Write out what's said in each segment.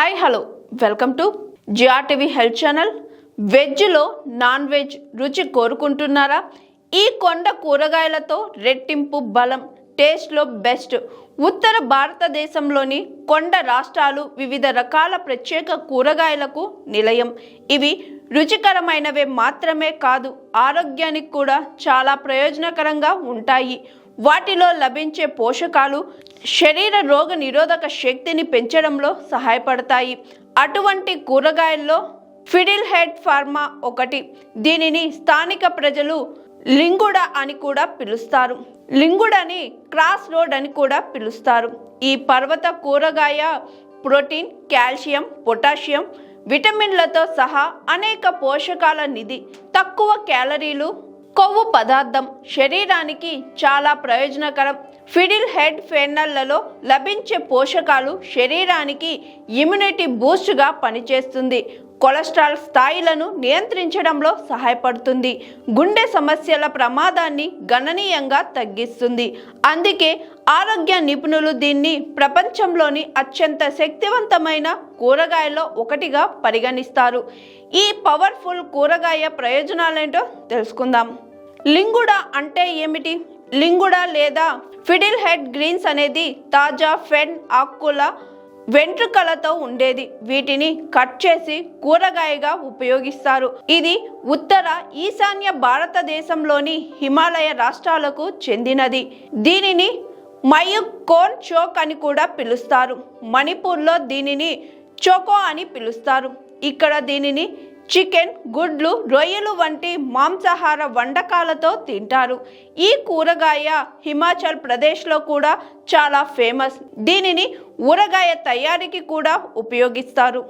Hi hello welcome to GR TV health channel వెజ్లో non veg రుచి కోరుకుంటున్నారా? ఈ కొండ కూరగాయలతో రెట్టింపు బలం టేస్ట్లో బెస్ట్ ఉత్తర భారతదేశంలోని కొండ రాష్ట్రాలు వివిధ రకాల ప్రత్యేక కూరగాయలకు నిలయం. ఇవి రుచికరమైనవే మాత్రమే కాదు ఆరోగ్యానికి కూడా చాలా ప్రయోజనకరంగా ఉంటాయి. వాటిలో లభించే పోషకాలు శరీర రోగ నిరోధక శక్తిని పెంచడంలో సహాయపడతాయి. అటువంటి కూరగాయల్లో ఫిడిల్ హెడ్ ఫార్మా ఒకటి. దీనిని స్థానిక ప్రజలు లింగుడ అని కూడా పిలుస్తారు. లింగుడని క్రాస్ రోడ్ అని కూడా పిలుస్తారు. ఈ పర్వత కూరగాయ ప్రోటీన్ కాల్షియం పొటాషియం విటమిన్లతో సహా అనేక పోషకాల నిధి. తక్కువ క్యాలరీలు కొవ్వు పదార్థం శరీరానికి చాలా ప్రయోజనకరం. ఫిడిల్ హెడ్ ఫెన్నల్లలో లభించే పోషకాలు శరీరానికి ఇమ్యూనిటీ బూస్ట్గా పనిచేస్తుంది. కొలెస్ట్రాల్ స్థాయిలను నియంత్రించడంలో సహాయపడుతుంది. గుండె సమస్యల ప్రమాదాన్ని గణనీయంగా తగ్గిస్తుంది. అందుకే ఆరోగ్య నిపుణులు దీన్ని ప్రపంచంలోని అత్యంత శక్తివంతమైన కూరగాయల్లో ఒకటిగా పరిగణిస్తారు. ఈ పవర్ఫుల్ కూరగాయ ప్రయోజనాలేంటో తెలుసుకుందాం. లింగుడ అంటే ఏమిటి? లింగుడ లేదా ఫిడిల్ హెడ్ గ్రీన్స్ అనేది తాజా ఫెన్ ఆకుల వెంట్రుకలతో ఉండేది. వీటిని కట్ చేసి కూరగాయగా ఉపయోగిస్తారు. ఇది ఉత్తర ఈశాన్య భారతదేశంలోని హిమాలయ రాష్ట్రాలకు చెందినది. దీనిని మయుకోన్ చోక్ అని కూడా పిలుస్తారు. మణిపూర్లో దీనిని చోకో అని పిలుస్తారు. ఇక్కడ దీనిని చికెన్ గుడ్లు రొయ్యలు వంటి మాంసాహార వంటకాలతో తింటారు. ఈ కూరగాయ హిమాచల్ ప్రదేశ్లో కూడా చాలా ఫేమస్. దీనిని ఊరగాయ తయారీకి కూడా ఉపయోగిస్తారు.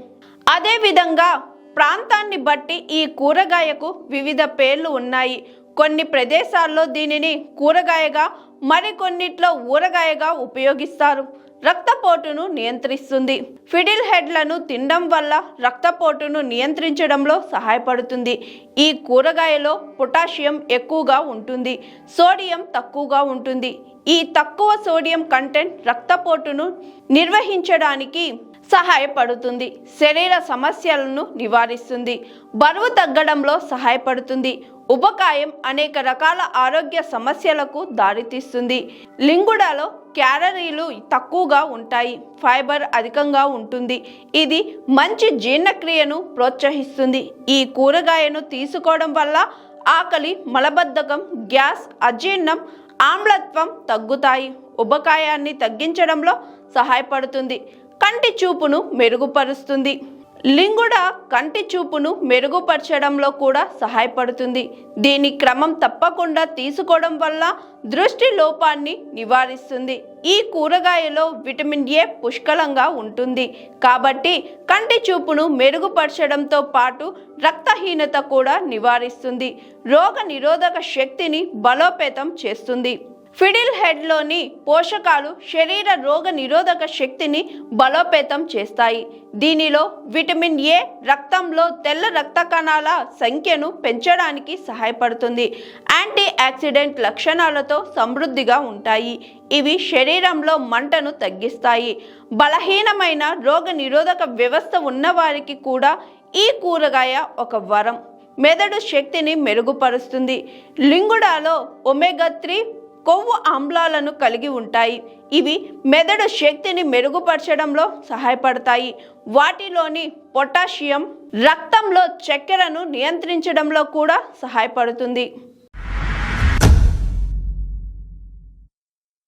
అదేవిధంగా ప్రాంతాన్ని బట్టి ఈ కూరగాయకు వివిధ పేర్లు ఉన్నాయి. కొన్ని ప్రదేశాల్లో దీనిని కూరగాయగా మరికొన్నిట్లో ఊరగాయగా ఉపయోగిస్తారు. రక్తపోటును నియంత్రిస్తుంది. ఫిడిల్ హెడ్లను తినడం వల్ల రక్తపోటును నియంత్రించడంలో సహాయపడుతుంది. ఈ కూరగాయలో పొటాషియం ఎక్కువగా ఉంటుంది. సోడియం తక్కువగా ఉంటుంది. ఈ తక్కువ సోడియం కంటెంట్ రక్తపోటును నిర్వహించడానికి సహాయపడుతుంది. శరీర సమస్యలను నివారిస్తుంది. బరువు తగ్గడంలో సహాయపడుతుంది. ఉపకాయం అనేక రకాల ఆరోగ్య సమస్యలకు దారితీస్తుంది. లింగుడలో క్యాలరీలు తక్కువగా ఉంటాయి. ఫైబర్ అధికంగా ఉంటుంది. ఇది మంచి జీర్ణక్రియను ప్రోత్సహిస్తుంది. ఈ కూరగాయను తీసుకోవడం వల్ల ఆకలి మలబద్ధకం గ్యాస్ అజీర్ణం ఆమ్లత్వం తగ్గుతాయి. ఉబకాయాన్ని తగ్గించడంలో సహాయపడుతుంది. కంటి చూపును మెరుగుపరుస్తుంది. లింగుడ కంటి చూపును మెరుగుపరచడంలో కూడా సహాయపడుతుంది. దీని క్రమం తప్పకుండా తీసుకోవడం వల్ల దృష్టి లోపాన్ని నివారిస్తుంది. ఈ కూరగాయలో విటమిన్ ఏ పుష్కలంగా ఉంటుంది. కాబట్టి కంటి చూపును మెరుగుపరచడంతో పాటు రక్తహీనత కూడా నివారిస్తుంది. రోగ నిరోధక శక్తిని బలోపేతం చేస్తుంది. ఫిడిల్ హెడ్లోని పోషకాలు శరీర రోగ నిరోధక శక్తిని బలోపేతం చేస్తాయి. దీనిలో విటమిన్ ఏ రక్తంలో తెల్ల రక్త కణాల సంఖ్యను పెంచడానికి సహాయపడుతుంది. యాంటీ ఆక్సిడెంట్ లక్షణాలతో సమృద్ధిగా ఉంటాయి. ఇవి శరీరంలో మంటను తగ్గిస్తాయి. బలహీనమైన రోగ నిరోధక వ్యవస్థ ఉన్నవారికి కూడా ఈ కూరగాయ ఒక వరం. మెదడు శక్తిని మెరుగుపరుస్తుంది. లింగుడాలో ఒమేగా త్రీ కొవ్వు ఆమ్లాలను కలిగి ఉంటాయి. ఇవి మెదడు శక్తిని మెరుగుపరచడంలో సహాయపడతాయి. వాటిలోని పొటాషియం రక్తంలో చక్కెరను నియంత్రించడంలో కూడా సహాయపడుతుంది.